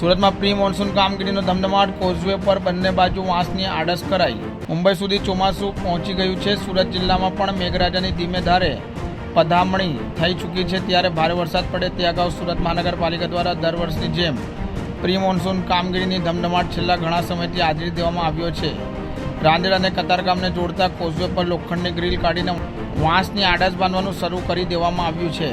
સુરતમાં pre monsoon કામગીરીનો ધમધમાટ કોઝવે પર બંને બાજુ વાંસની આડસ કરાઈ. મુંબઈ સુધી ચોમાસું પહોંચી ગયું છે. સુરત જિલ્લામાં પણ મેઘરાજાની ધીમે ધારે પધામણી થઈ ચૂકી છે. ત્યારે ભારે વરસાદ પડે તે અગાઉ સુરત મહાનગરપાલિકા દ્વારા દર વર્ષની જેમ પ્રી મોન્સૂન કામગીરીની ધમધમાટ છેલ્લા ઘણા સમયથી આદરી દેવામાં આવ્યો છે. રાંદેર અને કતારગામને જોડતા કોઝવે પર લોખંડની ગ્રીલ કાઢીને વાંસની આડસ બાંધવાનું શરૂ કરી દેવામાં આવ્યું છે.